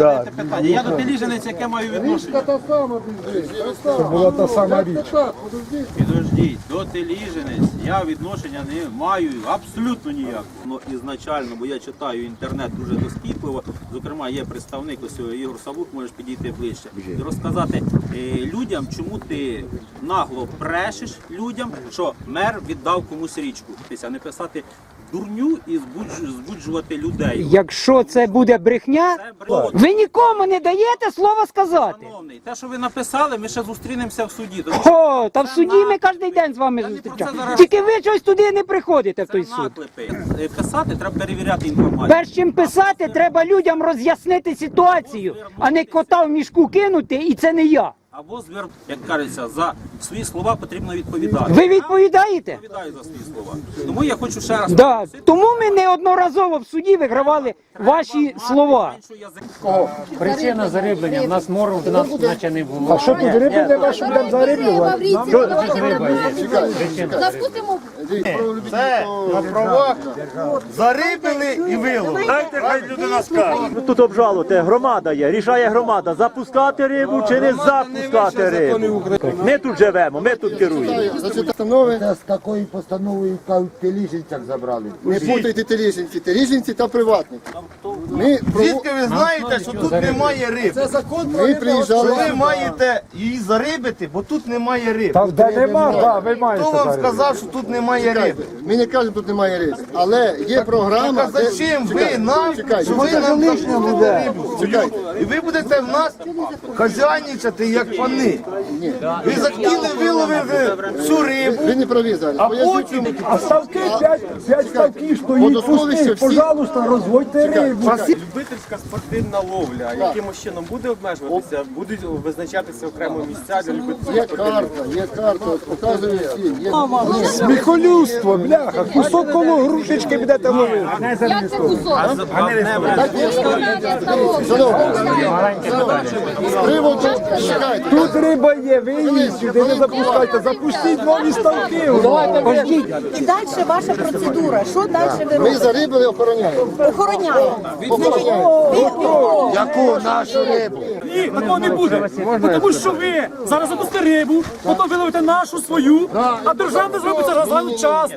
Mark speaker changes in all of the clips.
Speaker 1: задаєте питання. Я до Теліженець, яке маю відношення?
Speaker 2: Та сама Це була та сама річ.
Speaker 1: Підождіть, до Теліженець я відношення не маю абсолютно ніякого. Ну, ізначально, бо я читаю інтернет дуже доскіпливо. Зокрема, є представник ось Ігор Савук, можеш підійти ближче і розказати е, людям, чому ти нагло брешеш людям, що мер віддав комусь річку. А не писати дурню і збудж- збуджувати людей.
Speaker 3: Якщо це буде брехня,
Speaker 1: Це брехня.
Speaker 3: ви нікому не даєте слова сказати.
Speaker 1: Шановний, те, що ви написали, ми ще зустрінемося в суді. Тому що
Speaker 3: О, та в суді ми кожен день з вами зустрічаємо. Тільки ви щось туди не приходите в той суд.
Speaker 1: наклепи. Е, Писати треба перевіряти інформацію.
Speaker 3: Перш чим писати, треба людям роз'яснити ситуацію, а не кота в мішку кинути, і це не я.
Speaker 1: Або звер, як кажеться, за свої слова потрібно відповідати.
Speaker 3: Ви відповідаєте?
Speaker 1: Я відповідаю за свої слова. Тому я хочу ще раз
Speaker 3: Да. Тому ми неодноразово в суді вигравали ваші слова.
Speaker 1: що язик-
Speaker 4: Причина зариблення. В нас мору в нас наче не було.
Speaker 2: А що тут риби не що будемо зариблювати?
Speaker 5: Запустимо
Speaker 6: Це на правах зарибили і виловили.
Speaker 7: Дайте хай людина скаже. Тут обжалуйте, громада є, рішає громада, запускати рибу чи не запускати рибу. Ми тут живемо, ми тут керуємо.
Speaker 8: Та з такої постанови кажуть, теліженцях забрали.
Speaker 2: не путайте теліженці. Теліженці та приватники. Ми,
Speaker 6: Звідки ви знаєте, що тут немає риби?
Speaker 2: ми
Speaker 6: Що
Speaker 2: приїжджали.
Speaker 6: ви маєте її зарибити, бо тут немає риби.
Speaker 2: Там де нема, ви маєте
Speaker 6: Хто вам сказав, що тут немає риби?
Speaker 2: Ми не кажемо, тут немає риби. Але є програма.
Speaker 6: Так а
Speaker 2: де-
Speaker 6: зачем ви нам,
Speaker 2: Чекайте,
Speaker 6: що ви нам запустите рибу?
Speaker 2: Чекайте.
Speaker 6: І ви будете в нас хазяйничати, як пани. Ви захотіли виловити всю рибу,
Speaker 2: Ви не праві зараз.
Speaker 6: а потім.
Speaker 9: А ставки 5, 5 ставків стоїть, пусти, пожалуйста, розводьте рибу.
Speaker 10: Любительська спортивна ловля, якимось чином буде обмежуватися, будуть визначатися окремо місця для
Speaker 2: Є карта, є карта, показує всі. Є...
Speaker 9: Сміхолюство, бляха, кусок коло грушечки будете ловити.
Speaker 5: як це кусок.
Speaker 2: З приводу, чекайте.
Speaker 9: Тут риба є, ви її сюди не запускайте, запустіть нові ставки.
Speaker 5: І далі ваша процедура. Що далі ви
Speaker 2: Ми
Speaker 5: робите?
Speaker 2: зарибили, охороняємо.
Speaker 5: Охороняємо.
Speaker 2: Охороняємо.
Speaker 8: Яку нашу рибу?
Speaker 9: Ні, такого не буде. Тому що ви зараз запустите рибу, потім виловите нашу свою, а державне зробиться разом час.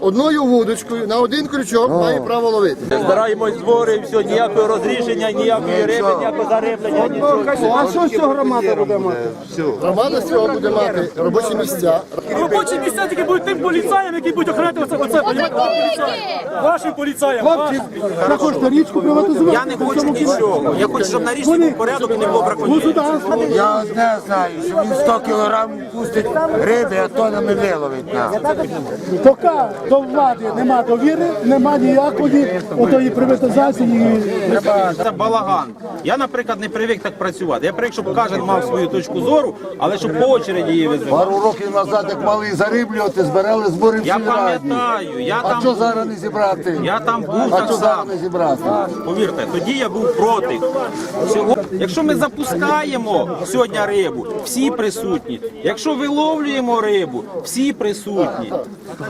Speaker 2: Одною вудочкою на один крючок має право ловити.
Speaker 7: Збираємось збори, і все, ніякого розрішення, ніякої риби, ніякого зариблення, нічого.
Speaker 9: А що з цього громада буде мати?
Speaker 2: Громада з цього буде мати робочі місця.
Speaker 9: Робочі місця тільки будуть тим поліцаєм, які будуть охороняти оце, оце, понімаєте? Вашим поліцаєм.
Speaker 2: річку приватизувати?
Speaker 1: Я не хочу нічого. Я хочу, щоб на річці був порядок і не було браконьєрів.
Speaker 8: Я одне знаю, що він 100 кілограм пустить риби, а то не виловить нам.
Speaker 9: Поки до влади нема довіри, нема ніякої отої приватизації.
Speaker 1: Це балаган. Я, наприклад, не привик так працювати. Я привик, щоб кожен мав свою точку зору, але щоб по очереді її визивати.
Speaker 8: Пару років назад, як мали зариблювати, збирали збори в
Speaker 1: Я пам'ятаю, я
Speaker 8: А
Speaker 1: там
Speaker 8: що зараз не зібрати?
Speaker 1: Я там був
Speaker 8: А
Speaker 1: так
Speaker 8: що зараз
Speaker 1: само.
Speaker 8: не зібрати?
Speaker 1: Повірте, тоді я був проти. Сьогодні, якщо ми запускаємо сьогодні рибу, всі присутні. Якщо виловлюємо рибу, всі присутні.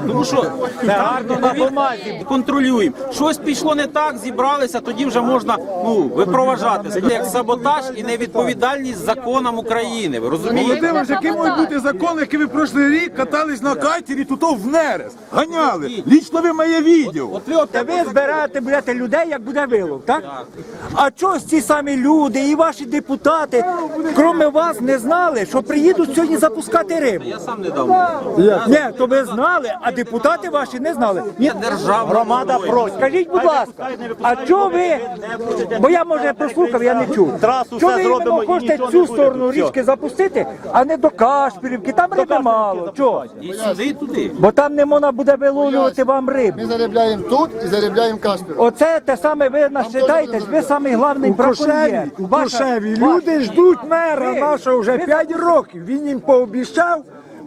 Speaker 1: Тому що гарно на бумазі контролюємо. Щось пішло не так, зібралися, тоді вже можна ну випроважати. Це як саботаж і невідповідальність законам України. Ви розумієте?
Speaker 9: Володимир, який можуть бути закон, який ви прошлий рік катались на катері, тут в нерест. Ганяли. Лічно ви моє відео.
Speaker 3: Та ви збираєте будете людей, як буде вилов, так? А чогось ці самі люди і ваші депутати, крім вас, не знали, що приїдуть сьогодні запускати рибу?
Speaker 1: Я сам не дав.
Speaker 3: Ні, то ви знали, а депутати ваші не знали. Ні,
Speaker 7: Громада просить.
Speaker 3: Скажіть, будь ласка, а чого ви, бо я може прослухав, я не чув.
Speaker 7: Трасу
Speaker 3: Чого
Speaker 7: все
Speaker 3: ви
Speaker 7: зробимо
Speaker 3: іменно
Speaker 7: і
Speaker 3: хочете
Speaker 7: нічого
Speaker 3: цю
Speaker 7: буде.
Speaker 3: сторону
Speaker 7: Все.
Speaker 3: річки запустити, а не до Кашпірівки? Там риби мало. Чого?
Speaker 1: І сюди, і туди.
Speaker 3: Бо там не можна буде виловлювати вам рибу.
Speaker 2: Ми заробляємо тут і заробляємо Каспіру.
Speaker 3: Оце те саме ви насчитаєтесь, ви самий
Speaker 9: Кошеві,
Speaker 3: браконьєр. ваша-
Speaker 9: люди ждуть мера нашого вже
Speaker 3: ви-
Speaker 9: 5 років. Він їм пообіцяв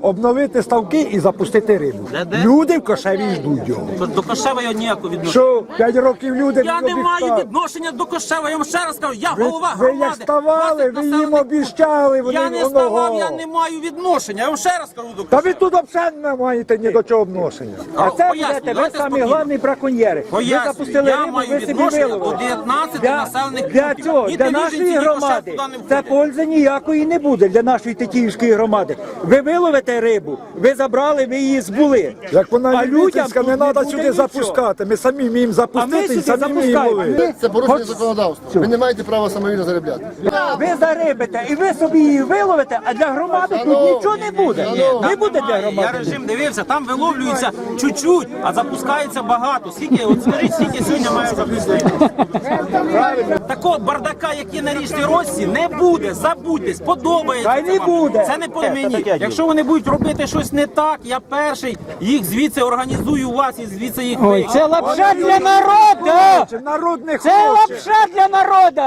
Speaker 3: обновити ставки і запустити рибу. Люди в Кошеві ждуть його.
Speaker 1: До Кошева я ніякого відношення.
Speaker 3: Що 5 років люди
Speaker 1: Я не маю відношення до Кошева, я вам ще раз кажу, я
Speaker 3: Ви,
Speaker 1: голова
Speaker 3: ви
Speaker 1: громади.
Speaker 3: як ставали,
Speaker 1: 20
Speaker 3: ви їм
Speaker 1: населених
Speaker 3: обіщали, вони
Speaker 1: Я не
Speaker 3: воно-
Speaker 1: ставав, я не маю відношення. Я вам ще раз кажу до
Speaker 3: Та
Speaker 1: Кошева.
Speaker 3: ви тут взагалі не маєте ні до чого відношення. А
Speaker 1: А,
Speaker 3: це
Speaker 1: поясню,
Speaker 3: будете, ви
Speaker 1: давайте
Speaker 3: самі
Speaker 1: спокійно.
Speaker 3: головні браконьєри. Ви
Speaker 1: Пояснюю,
Speaker 3: запустили
Speaker 1: я
Speaker 3: рибу,
Speaker 1: маю
Speaker 3: ви собі
Speaker 1: відношення
Speaker 3: виловили.
Speaker 1: до 19
Speaker 3: Для,
Speaker 1: населених
Speaker 3: для
Speaker 1: пунктів.
Speaker 3: цього,
Speaker 1: Ні
Speaker 3: для нашої громади,
Speaker 1: туди не
Speaker 3: це
Speaker 1: входять.
Speaker 3: пользи ніякої не буде для нашої Тетіївської громади. Ви виловите рибу, ви забрали, ви її збули.
Speaker 2: Як вона
Speaker 3: а людям тут
Speaker 2: не треба
Speaker 3: буде
Speaker 2: сюди
Speaker 3: нічого.
Speaker 2: запускати. Ми самі вміємо
Speaker 3: А ми
Speaker 2: запустити
Speaker 3: сюди
Speaker 2: і самі вміємо
Speaker 3: запускаємо.
Speaker 2: ловити. Це порушення законодавства. Ви не маєте права самовільно заробляти.
Speaker 3: Ви зарибите і ви собі її виловите, а для громади тут нічого не буде. Не буде для
Speaker 1: Я
Speaker 3: громади.
Speaker 1: режим дивився, там виловлюється чуть-чуть, а запускається багато. Скільки, от скажіть, скільки сьогодні має запустити? Такого бардака, який на річці Росі, не буде. Забудьте, сподобається.
Speaker 3: Та не
Speaker 1: вам.
Speaker 3: буде.
Speaker 1: Це не по мені. Якщо вони будуть робити щось не так, я перший їх звідси організую вас і звідси їх
Speaker 3: Ой, це лапша для народу!
Speaker 2: Народ не
Speaker 3: Це лапша для народу!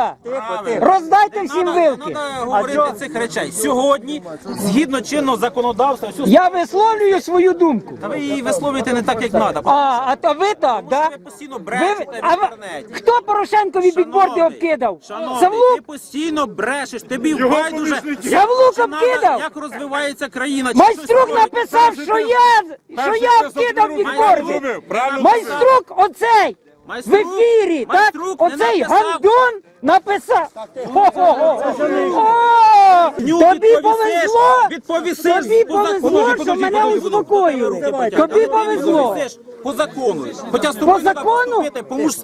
Speaker 3: Роздайте всім
Speaker 1: Не
Speaker 3: вилки.
Speaker 1: треба говорити цих речей. Сьогодні, згідно чинного законодавства, всю
Speaker 3: Я висловлюю свою думку.
Speaker 1: Та ви її висловлюєте не так, як треба.
Speaker 3: А, а то ви так, да?
Speaker 1: ви постійно брешете в
Speaker 3: а ви-
Speaker 1: інтернеті.
Speaker 3: хто Порошенкові підборди обкидав?
Speaker 1: Шановний,
Speaker 3: Савлук?
Speaker 1: ти постійно брешеш, тобі байдуже. Надо,
Speaker 3: обкидав?
Speaker 1: Як розвивається країна?
Speaker 3: Майструк написав, що я, що я обкидав підборди. Майструк оцей. В ефірі, так? Оцей гандон написав. Тобі повезло, тобі повезло, що мене успокоїли. Тобі повезло.
Speaker 1: По закону. Хоча з тобою
Speaker 3: По
Speaker 1: треба
Speaker 3: закону?
Speaker 1: поступити по-мужськи.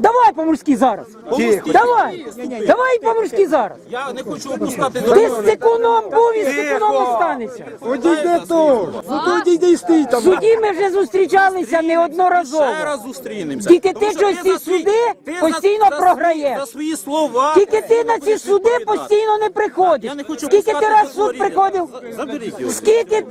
Speaker 3: Давай по-мужськи зараз.
Speaker 1: По-мужськи.
Speaker 3: Давай. Давай по-мужськи зараз.
Speaker 1: Я не хочу опускати
Speaker 3: Ти з секуном був і з секуном останешся.
Speaker 2: Одійди. Ну то одійди і стій
Speaker 3: В
Speaker 2: там.
Speaker 3: суді ми вже зустрічалися неодноразово.
Speaker 1: Ще раз зустрінемося.
Speaker 3: Тільки
Speaker 1: Тому
Speaker 3: ти
Speaker 1: що
Speaker 3: щось
Speaker 1: за
Speaker 3: ці
Speaker 1: свої-
Speaker 3: суди
Speaker 1: ти за-
Speaker 3: постійно
Speaker 1: за свої-
Speaker 3: програєш.
Speaker 1: За свої слова.
Speaker 3: Тільки ти на ці
Speaker 1: будеш
Speaker 3: суди
Speaker 1: відповідати.
Speaker 3: постійно не приходиш.
Speaker 1: Я не хочу
Speaker 3: Скільки ти раз в суд приходив?
Speaker 1: Заберіть його.
Speaker 3: Скільки,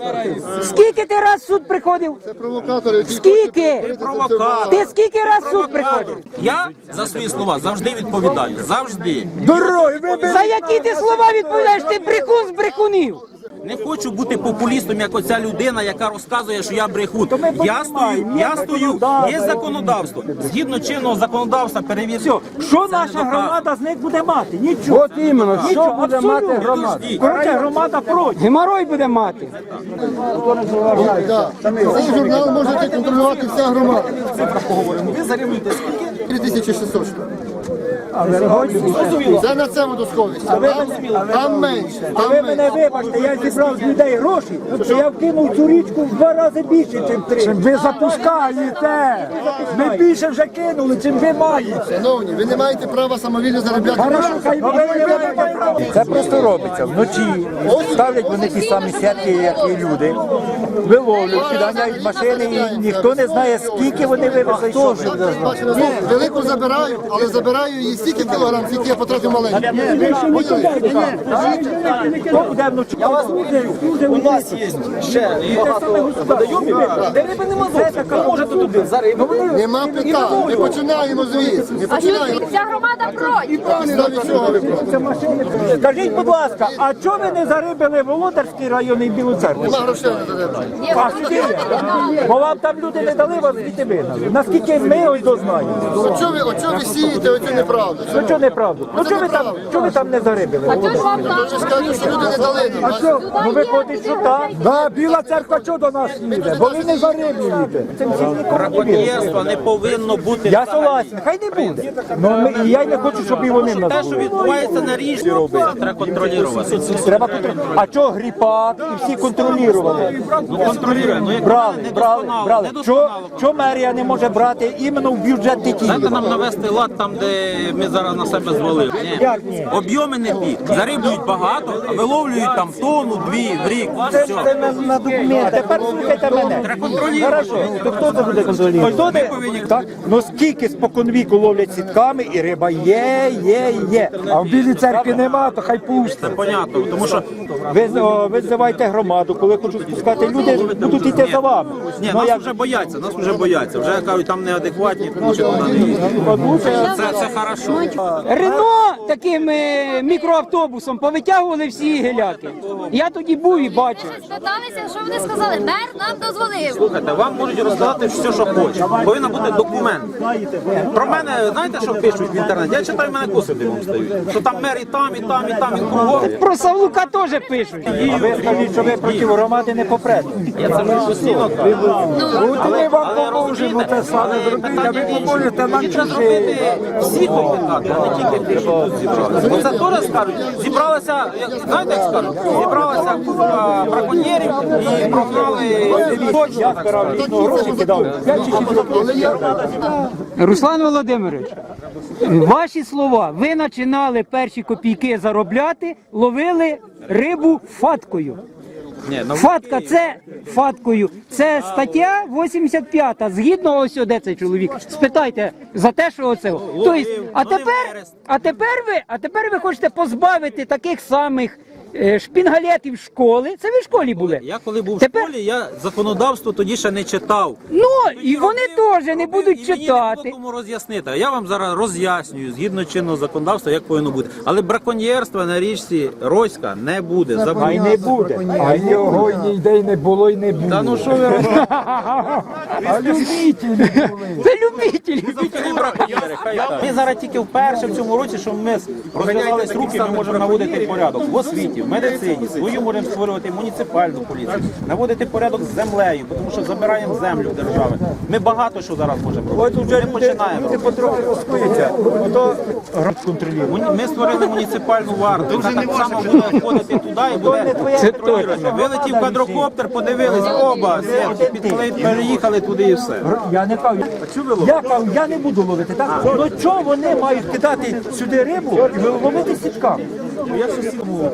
Speaker 3: скільки ти раз в суд приходив?
Speaker 2: Провокатори, які
Speaker 3: Скільки?
Speaker 1: Провокатор.
Speaker 3: Ти скільки раз в суд приходив?
Speaker 1: Я за свої слова завжди відповідаю. Завжди.
Speaker 2: Дороги.
Speaker 3: За які ти слова відповідаєш? Ти брехун з брехунів.
Speaker 1: Не хочу бути популістом, як оця людина, яка розказує, що я брехун. Я стою, я стою, є законодавство. Згідно чинного законодавства, перевірте.
Speaker 3: Що наша громада з них буде мати? Нічого.
Speaker 2: От іменно, що буде мати громада?
Speaker 3: Коротше, громада проти. Геморой буде мати.
Speaker 2: Да. Цей журнал можете контролювати вся громада.
Speaker 1: Ви зарівнюєте скільки?
Speaker 2: 3600 штук. Це на це водосховище. Там, там менше.
Speaker 3: А
Speaker 2: Там
Speaker 3: ви мене
Speaker 2: менше.
Speaker 3: вибачте, я зібрав з людей гроші, то я вкинув цю річку в два рази більше, ніж три. Чим ви запускаєте? Ми більше вже кинули, чим ви маєте.
Speaker 2: Шановні, ви не маєте права самовільно заробляти гроші.
Speaker 11: Це просто робиться вночі. Ставлять вони ті самі сітки, як і люди. Виловлюють, підганяють машини, і ніхто не знає, скільки вони вивезли. і що вони.
Speaker 2: Бачите, ну, велику забираю, але забираю її стільки кілограм, скільки я потратив
Speaker 3: вночі? Я вас У нас є ще Де риби нема зовсім. Це така може туди.
Speaker 2: Нема питань. Ми починаємо звідси. Ми починаємо.
Speaker 5: Вся громада проти.
Speaker 2: Підставі чого ви проти?
Speaker 3: Скажіть, будь ласка, а чого ви не зарибили Володарський район і Білу церкву?
Speaker 2: Нема грошей.
Speaker 3: А є? Бо вам там люди не дали, вас звідти вигнали. Наскільки ми ось дознаємо.
Speaker 2: От чого ви, ви сієте оцю неправду?
Speaker 3: Ну чого неправду? Ну чого ви там, чого ви там не зарибили?
Speaker 2: Ви скажете, що люди не дали нам.
Speaker 3: А що? Ну виходить, що так. Да, Біла церква чого до нас їде? Бо ви не зариблюєте. Цим всім нікому не вірите.
Speaker 1: Браконьєрства не повинно бути.
Speaker 3: Я согласен, хай не буде. Ну ми, і я й не хочу, щоб і вони
Speaker 1: Те, що
Speaker 3: були.
Speaker 1: відбувається на річці, це треба контролювати.
Speaker 3: Треба контролювати. А чого гріпак і всі контролювали?
Speaker 1: Ну контролює. Ну як
Speaker 3: Брали,
Speaker 1: не
Speaker 3: брали,
Speaker 1: досконало,
Speaker 3: брали. Чого мерія не може брати іменно в бюджет
Speaker 1: Дайте
Speaker 3: Тетіїва?
Speaker 1: нам навести лад там, де ми зараз на себе звалили. Ні.
Speaker 3: Як ні?
Speaker 1: Об'єми не ті. Зариблюють багато, а виловлюють там тонну, дві в рік.
Speaker 3: Це,
Speaker 1: Все.
Speaker 3: це на, на документ. Тепер слухайте мене. Хорошо. То хто це буде де? Так? Ну скільки споконвіку ловлять сітками і риба є, є, є. А в білій церкві нема, то хай пусте.
Speaker 1: Понятно, тому що
Speaker 3: Ви о, визивайте громаду, коли хочуть спускати люди, будуть йти за вами.
Speaker 1: ні,
Speaker 3: Ну,
Speaker 1: нас
Speaker 3: як-
Speaker 1: вже бояться, нас вже бояться. Вже кажуть, там неадекватні, тому що туди не їдуть. Це, це хорошо.
Speaker 3: Рено
Speaker 9: таким е, мікроавтобусом повитягували всі геляки. Я тоді був і бачив.
Speaker 5: Спиталися, що вони сказали? Мер нам дозволив.
Speaker 1: Слухайте, вам можуть розказати все, що хочуть. Повинен бути документ. Про мене, знаєте, що пишуть в інтернеті? Я читаю, в мене коси дивом стають. Що там мер і там, і там, і там, і кругом.
Speaker 9: Про Савлука теж пишуть.
Speaker 3: А ви скажіть, що ви проти громади не попрете.
Speaker 1: Я це вже постійно кажу.
Speaker 3: От ми вам поможемо те саме зробити, а ви поможете нам
Speaker 1: зробити всі комітети, а не тільки ті, що тут зібралися. Бо це теж скажуть, зібралися, знаєте, як скажуть, зібралася купа браконьєрів і прогнали точно так скажуть.
Speaker 3: Гроші кидав.
Speaker 9: Руслан Володимирович, ваші слова. Ви починали перші копійки заробляти, ловили рибу фаткою.
Speaker 1: Ну,
Speaker 9: Фатка це фаткою. Це стаття 85. Згідно ось де цей чоловік. Спитайте за те, що оце. Тобто, а тепер, а тепер ви, а тепер ви хочете позбавити таких самих е, шпінгалетів школи. Це ви в школі були.
Speaker 1: Я коли був в школі, я законодавство тоді ще не читав.
Speaker 9: Ну і вони теж не
Speaker 1: Робив,
Speaker 9: будуть
Speaker 1: і мені не
Speaker 9: читати.
Speaker 1: було кому роз'яснити. А я вам зараз роз'яснюю згідно чинного законодавства, як повинно бути. Але браконьєрства на річці Роська не буде.
Speaker 3: А й
Speaker 1: Забудьте.
Speaker 3: не буде. А його ніде й не було, й не буде.
Speaker 1: Та ну що ви робите?
Speaker 3: А любителі були.
Speaker 9: Це любителі.
Speaker 1: Ми зараз тільки вперше в цьому році, що ми розв'язались руки, ми можемо наводити порядок в освіті, в медицині, свою можемо створювати муніципальну поліцію, наводити порядок з землею, тому що забираємо землю в держави. Ми багато що зараз можемо робити. Ми починаємо.
Speaker 3: люди потрохи розкуються. Ото контролює.
Speaker 1: Ми створили муніципальну варту, яка так само буде входити туди і буде контролювати. Вилетів квадрокоптер, подивились, оба, все, переїхали туди і все.
Speaker 3: Я не кажу, я кажу, я не буду ловити. Так? Ну чого вони мають кидати сюди рибу і ловити сітками?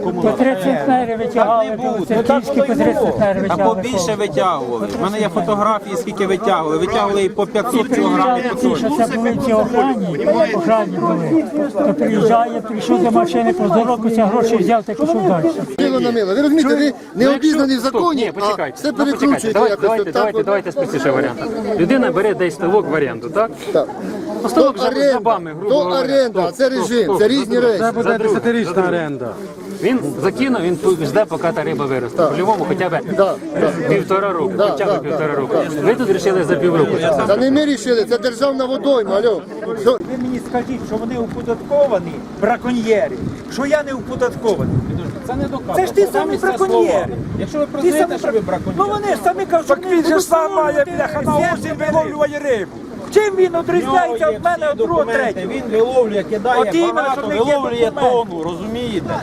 Speaker 9: По 30 центнерів витягали,
Speaker 1: Так не буде.
Speaker 9: це кільські по 30 центнерів
Speaker 1: А
Speaker 9: витягали.
Speaker 1: побільше витягували. У мене є фотографії, скільки витягували. Витягували і по 500 кілограмів. по тонні.
Speaker 9: що це були ці охрані, охрані були. То приїжджає, прийшов до машини, поздоровкався, гроші взяв та пішов далі.
Speaker 2: Мило на мило. Ви розумієте, ви не обізнані в законі,
Speaker 4: Ні,
Speaker 2: а
Speaker 4: почекайте.
Speaker 2: все
Speaker 4: Ну,
Speaker 2: перекручуєте
Speaker 4: Давайте,
Speaker 2: якось.
Speaker 4: давайте,
Speaker 2: так,
Speaker 4: давайте,
Speaker 2: от.
Speaker 4: давайте з. Людина бере десь ставок в оренду, так?
Speaker 2: Так.
Speaker 4: Ну, ставок за
Speaker 2: оренда,
Speaker 4: грубо
Speaker 2: то
Speaker 4: говоря.
Speaker 2: оренда, це режим, це різні речі.
Speaker 4: За друге, за друге. Він закинув, він жде, поки та риба виросте. По-любому хоча б півтора року, хоча б півтора року. Ви тут вирішили за півроку.
Speaker 2: Та не ми рішили, це державна водойма, алло.
Speaker 3: Ви мені скажіть, що вони уподатковані, браконьєри, що я не уподаткований.
Speaker 1: Це не доказано.
Speaker 3: Це ж ті самі браконьєри.
Speaker 1: Якщо ви признаєте, що ви
Speaker 3: брак- Ну вони ж самі кажуть, що він же сам має бляха на осі виловлюває рибу. Чим він відрізняється від мене від другого третього?
Speaker 1: Він виловлює, кидає багато, виловлює тонну, розумієте?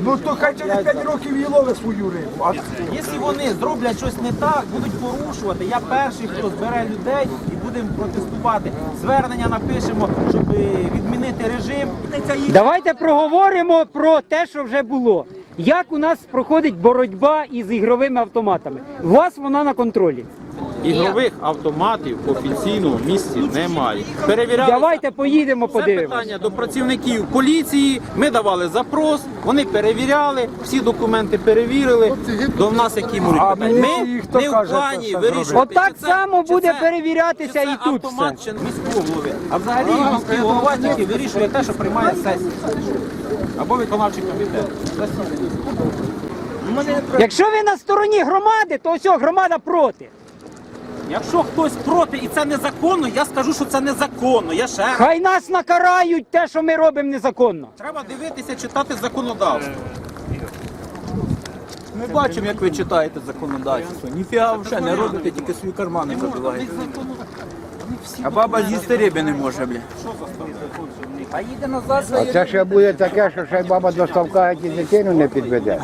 Speaker 3: Ну то хай через 5 років і ловить свою рибу. А
Speaker 1: Якщо вони зроблять щось не так, будуть порушувати. Я перший, хто збере людей і будемо протестувати. Звернення напишемо, щоб відмінити режим.
Speaker 9: Давайте проговоримо про те, що вже було. Як у нас проходить боротьба із ігровими автоматами? У вас вона на контролі.
Speaker 1: Ігрових автоматів в офіційному місці немає. Перевіряли
Speaker 9: Давайте поїдемо,
Speaker 1: Це
Speaker 9: подивимося.
Speaker 1: питання до працівників поліції. Ми давали запрос, вони перевіряли, всі документи перевірили. До нас які можуть
Speaker 3: А
Speaker 1: питання. Ми
Speaker 3: хто
Speaker 1: не в
Speaker 3: каже,
Speaker 1: плані
Speaker 3: що це
Speaker 1: вирішувати.
Speaker 9: Отак
Speaker 1: чи це-
Speaker 9: само
Speaker 1: чи
Speaker 9: буде
Speaker 1: це-
Speaker 9: перевірятися
Speaker 1: чи це
Speaker 9: і тут
Speaker 1: автомат,
Speaker 9: все.
Speaker 1: чи міського голови. А взагалі міський голова тільки вирішує те, що приймає сесію. Або виконавчий комітет.
Speaker 9: Якщо ви на стороні громади, то ось громада проти.
Speaker 1: Якщо хтось проти і це незаконно, я скажу, що це незаконно. Я ще раз.
Speaker 9: Хай нас накарають те, що ми робимо незаконно.
Speaker 1: Треба дивитися, читати законодавство.
Speaker 10: Ми бачимо, як ви читаєте законодавство. Ніфіга вже не робите, тільки свої кармани забиваєте. А баба з'їсти риби не може, бля.
Speaker 2: А їде назад за А це ще буде таке, що ще й баба до ставка і дитину не підведе.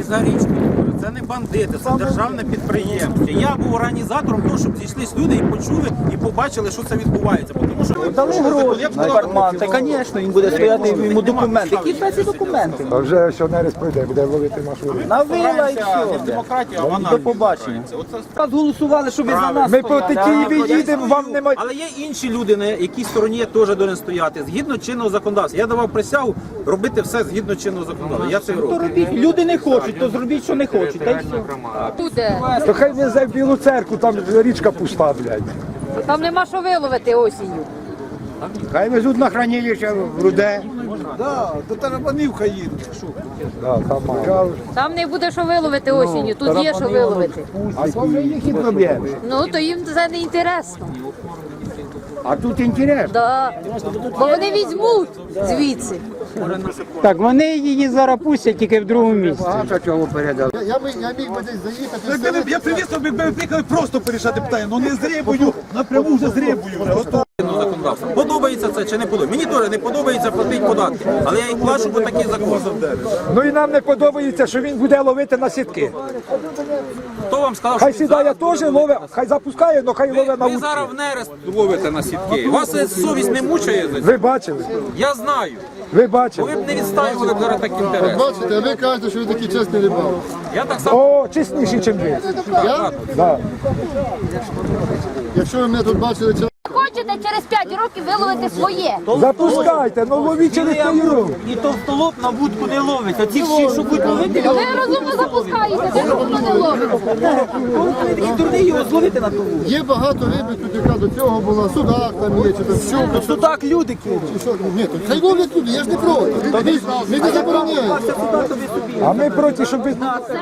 Speaker 1: За річку. Це не бандити, це державне підприємство. Я був організатором того, щоб зійшлись люди і почули, і побачили, що це відбувається. Тому що дали гроші на карман.
Speaker 10: Та, звісно, він буде стояти йому документи. Які це ці документи?
Speaker 2: А вже акціонери прийде, буде ловити нашу рибу.
Speaker 10: Навила і все.
Speaker 1: не в демократію, а в
Speaker 10: До побачення.
Speaker 1: Оце
Speaker 10: голосували, щоб ви за нас
Speaker 3: ми по тетії їдемо, вам немає.
Speaker 1: Але є інші люди, на якій стороні я теж повинен стояти. Згідно чинного законодавства. Я давав присягу робити все згідно чинного законодавства. Я це роблю.
Speaker 10: Люди не хочуть, то зробіть, що не хочуть. Та й.
Speaker 5: Буде.
Speaker 3: То хай везе в білу церкву, там річка пуста, блядь.
Speaker 5: Там нема що виловити осінню.
Speaker 2: Хай везуть на хранилище в руде.
Speaker 5: Там не буде що виловити осінню, тут є що виловити.
Speaker 2: А це вже їхні проблеми.
Speaker 5: Ну то їм це не інтересно.
Speaker 2: А тут інтересно.
Speaker 5: Да. Бо вони візьмуть звідси.
Speaker 9: Так, вони її зараз пустять тільки в другому місці.
Speaker 2: Багато чого передали. Я, міг- я міг би десь заїхати.
Speaker 12: Я привіз, щоб ми приїхали просто порішати питання, ну не з рибою, напряму вже з рибою. Вже готово.
Speaker 1: законодавство. Подобається це чи не подобається? Мені теж не подобається платити податки, але я їх плачу, бо такий закон.
Speaker 13: Ну і нам не подобається, що він буде ловити на сітки.
Speaker 1: Хто вам сказав,
Speaker 13: Хай
Speaker 1: що він
Speaker 13: сідає
Speaker 1: зараз
Speaker 13: теж ловить, хай запускає, але хай ловить на
Speaker 1: Ви
Speaker 13: вудку.
Speaker 1: зараз в нерест ловите на сітки. Вас совість не мучає за це?
Speaker 13: Ви бачили?
Speaker 1: Я знаю.
Speaker 13: Ви бачили?
Speaker 1: ви б не відстаювали б зараз так інтерес.
Speaker 2: Бачите, а ви кажете, що ви такі чесні рибалки.
Speaker 1: Я так само.
Speaker 13: О, чесніші, ніж ви.
Speaker 2: Я?
Speaker 13: Да.
Speaker 2: Якщо ви мене тут бачили, чи
Speaker 5: Хочете через 5 років виловити своє.
Speaker 13: Запускайте, ну ловіть через півроку.
Speaker 10: І товстолоб на вудку не ловить, а ті всі, що будуть ловити,
Speaker 5: Ви розумно запускаєте, де ніхто не ловить.
Speaker 10: такі дурні його зловити на ту вудку.
Speaker 2: є багато риби, тут яка до цього була, судак там є, чи там щука.
Speaker 10: Так люди кинуть.
Speaker 2: що. Ні, то хай ловлять люди, я ж не проти. Ми, не забороняємо.
Speaker 13: А ми проти, щоб ви
Speaker 5: Все,